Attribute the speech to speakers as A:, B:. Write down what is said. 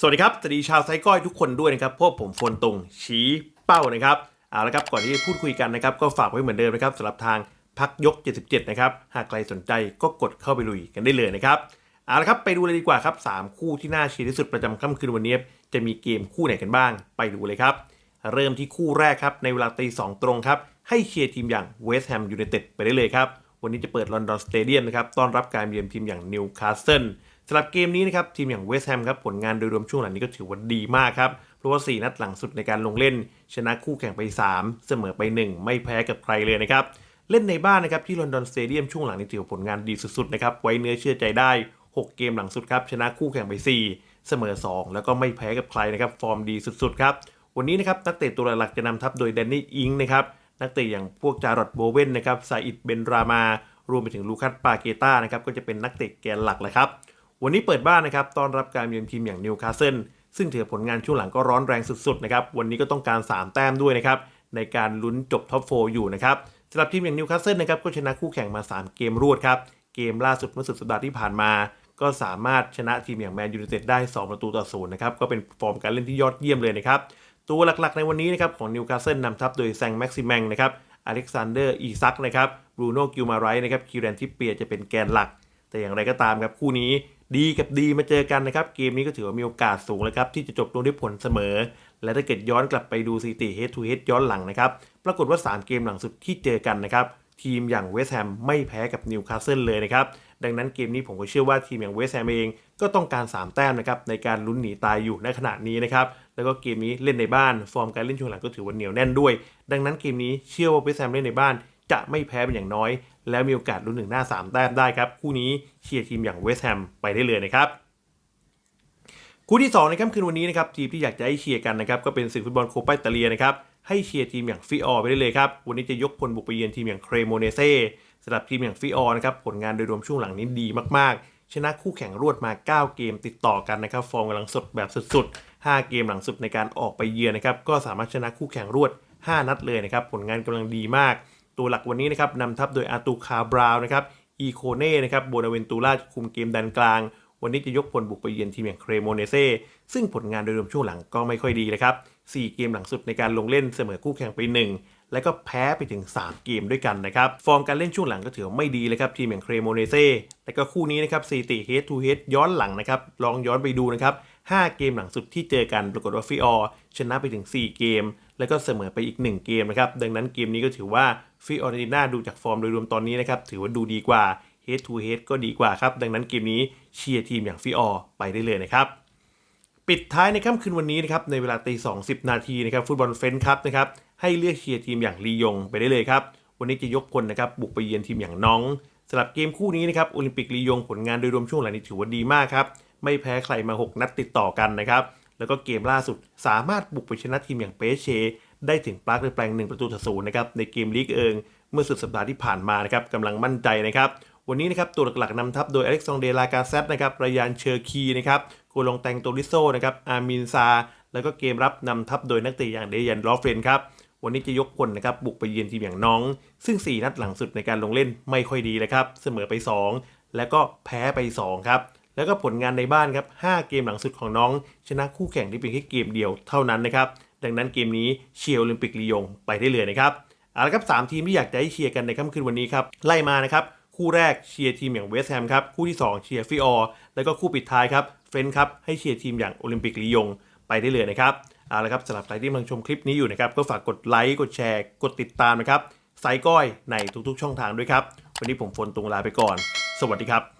A: สวัสดีครับสวัสดีชาวไซก้อยทุกคนด้วยนะครับพวกผมฟนตรงชี้เป้านะครับเอาละครับก่อนที่จะพูดคุยกันนะครับก็ฝากไว้เหมือนเดิมนะครับสำหรับทางพักยก 77 นะครับ หากใครสนใจก็กดเข้าไปลุยกันได้เลยนะครับเอาละครับไปดูเลยดีกว่าครับ 3 คู่ที่น่าเชียร์ที่สุดประจำค่ำคืนวันนี้ จะมีเกมคู่ไหนกันบ้าง ไปดูเลยครับ เริ่มที่คู่แรกครับในเวลาตีสองตรงครับให้เชียร์ทีมอย่างเวสต์แฮมยูไนเต็ดไปได้เลยครับวันนี้จะเปิดลอนดอนสเตเดียมนะครับต้อนรับการเยือนทีมอย่างนิวคาสเซิล สำหรับเกมนี้นะครับทีมอย่างเวสต์แฮมครับผลงานโดยรวมช่วงหลังนี้ก็ถือว่าดีมากครับ เพราะว่า 4 นัดหลังสุดในการลงเล่น ชนะคู่แข่งไป 3 เสมอไป 1 ไม่แพ้กับใครเลยนะครับ เล่นในบ้านนะครับที่ลอนดอนสเตเดียมช่วงหลังนี้ถือว่าผลงานดีสุดๆนะครับไว้เนื้อเชื่อใจได้ 6 เกมหลังสุดครับชนะคู่แข่งไป 4 เสมอ 2 แล้วก็ไม่แพ้กับใครนะครับฟอร์มดีสุดๆครับวันนี้นะครับนักเตะตัวหลักๆจะนำทัพโดยแดนนี่อิงนะครับนักเตะอย่างพวกจารอดโบเวนนะครับซาอิดเบนรามารวมไปถึงลูคัสปาเกต้านะครับก็จะเป็นนักเตะแกนหลักเลยครับ วันนี้เปิดบ้านนะครับต้อนรับการเยือนทีมอย่างนิวคาสเซิลซึ่งถือผลงานช่วงหลังก็ร้อนแรงสุดๆนะครับวันนี้ก็ต้องการ 3 แต้มด้วยนะครับในการลุ้นจบท็อปโฟอยู่นะครับสำหรับทีมอย่างนิวคาสเซิลนะครับก็ชนะคู่แข่งมา 3 เกมรวดครับเกมล่าสุดเมื่อสุดสัปดาห์ที่ผ่านมา ก็สามารถชนะทีมอย่างแมนยูไนเต็ดได้ 2 ประตูต่อศูนย์นะครับก็เป็นฟอร์มการเล่นที่ยอดเยี่ยมเลยนะครับตัวหลักๆในวันนี้นะครับของนิวคาสเซิลนำทัพโดยแซงแม็กซิแมงนะครับอเล็กซานเดอร์อีซักนะครับบรูโน่กิลมาไรนะครับคิวแรนทิปเปียจะเป็นแกนหลัก แต่อย่างไรก็ตามครับคู่นี้ ดีกับดีมาเจอกันนะครับ เกมนี้ก็ถือว่ามีโอกาสสูงเลยครับ ที่จะจบลงด้วยผลเสมอ และถ้าเกิดย้อนกลับไปดูสถิติ head to head ย้อนหลังนะครับ ปรากฏว่า 3 เกมหลังสุดที่เจอกันนะครับ ทีมอย่างเวสต์แฮมไม่แพ้กับนิวคาสเซิลเลยนะครับ ดังนั้นเกมนี้ผมก็เชื่อว่าทีมอย่างเวสต์แฮมเองก็ต้องการ 3 แต้มนะครับในการลุ้นหนีตายอยู่ในขณะนี้นะครับแล้วก็เกมนี้เล่นในบ้านฟอร์มการเล่นช่วงหลังก็ถือว่าเหนียวแน่นด้วย ดังนั้นเกมนี้เชื่อว่าเวสต์แฮมเล่นในบ้าน จะไม่แพ้เป็นอย่างน้อย แล้วมีโอกาสลุ้นหนึ่งหน้า 3 แต้มได้ครับ คู่นี้เชียร์ทีมอย่างเวสต์แฮมไปได้เลยนะครับคู่ที่ 2 ในค่ำคืนวันนี้นะครับทีมที่อยากจะให้เชียร์กันนะครับก็เป็นศึกฟุตบอลโคปาอิตาเลียนะครับให้เชียร์ทีมอย่างฟิออไปได้เลยครับ วันนี้จะยกพลบุกไปเยือนทีมอย่างเครโมเนเซ่สำหรับทีมอย่างฟิออนะครับผลงานโดยรวมช่วงหลังนี้ดีมากๆ ชนะคู่แข่งรวดมา 9 เกมติดต่อกันนะครับฟอร์มกำลังสดแบบสุดๆ 5 เกมหลังสุดในการออกไปเยือนนะครับก็สามารถชนะคู่แข่งรวด 5 นัดเลยนะครับผลงานกำลังดีมาก ตัวหลักวันนี้นะครับนำทัพโดยอาตูคาบราวนะครับอีโคเน่นะครับโบนาเวนตูล่าคุมเกมดันกลาง วันนี้จะยกพลบุกไปเยือนทีมอย่างเครโมเนเซ่ซึ่งผลงานโดยรวมช่วงหลังก็ไม่ค่อยดีเลยครับ4เกมหลังสุดในการลงเล่นเสมอคู่แข่งไป 1และก็แพ้ไปถึง 3 เกมด้วยกันนะครับ ฟอร์มการเล่นช่วงหลังก็ถือไม่ดีเลยครับ ทีมอย่างเครโมเนเซ่และก็คู่นี้นะครับสถิติเฮดทูเฮดย้อนหลังนะครับ ลองย้อนไปดูนะครับ 5 เกมหลังสุดที่เจอกันปรากฏว่าฟิออชนะไปถึง 4 เกม แล้วก็เสมอไปอีก 1 เกมนะครับ ดังนั้นเกมนี้ก็ถือว่าฟิออเรนติน่าดูจากฟอร์มโดยรวมตอนนี้นะครับ ถือว่าดูดีกว่า head to head ก็ดีกว่าครับ ดังนั้นเกมนี้เชียร์ทีมอย่างฟิออไปได้เลยนะครับปิดท้ายในค่ำคืนวันนี้นะครับในเวลาตีสองสิบนาทีนะครับฟุตบอลเฟนครับนะครับให้เลือกเชียร์ทีมอย่างลียงไปได้เลยครับ วันนี้จะยกพลนะครับบุกไปเยือนทีมอย่างน้องสำหรับเกมคู่นี้นะครับโอลิมปิกลียงผลงานโดยรวมช่วงหลังนี้ถือว่าดีมากครับ ไม่แพ้ใครมา 6 นัดติดต่อกันนะครับ แล้วก็เกมล่าสุดสามารถบุกไปชนะทีมอย่างเปเช ได้ถึงปลักหรือแปลงหนึ่งประตูต่อศูนย์นะครับในเกมลีกเอิงเมื่อสุดสัปดาห์ที่ผ่านมานะครับกำลังมั่นใจนะครับวันนี้นะครับตัวหลักๆนำทัพโดยอเล็กซานเดลากาเซตนะครับรายานเชอร์คีนะครับโกลงแตงโตริโซนะครับอามินซา แล้วก็เกมรับนำทัพโดยนักเตะอย่างเดยันลอฟเรนครับวันนี้จะยกพลนะครับบุกไปเยือนทีมอย่างน้อง ซึ่ง 4 นัดหลังสุดในการลงเล่นไม่ค่อยดีเลยครับเสมอไป 2 แล้วก็แพ้ไป 2 ครับ แล้วก็ผลงานในบ้านครับ 5 เกมหลังสุดของน้อง ชนะคู่แข่งที่เป็นแค่เกมเดียวเท่านั้นนะครับ ดังนั้นเกมนี้เชียร์โอลิมปิกลียงไปได้เลยนะครับเอาละครับสามทีมที่อยากจะให้เชียร์กันในค่ำคืนวันนี้ครับ ไล่มานะครับ คู่แรกเชียร์ทีมอย่างเวสต์แฮมครับ คู่ที่ 2 เชียร์ฟิออร์ แล้วก็คู่ปิดท้ายครับ เฟรนครับ ให้เชียร์ทีมอย่างโอลิมปิกลียงไปได้เลยนะครับ เอาละครับสำหรับใครที่กำลังชมคลิปนี้อยู่นะครับ ก็ฝากกดไลค์ กดแชร์ กดติดตามนะครับไซก้อยในทุกๆ ช่องทางด้วยครับ วันนี้ผมฝนตรงลาไปก่อน สวัสดีครับ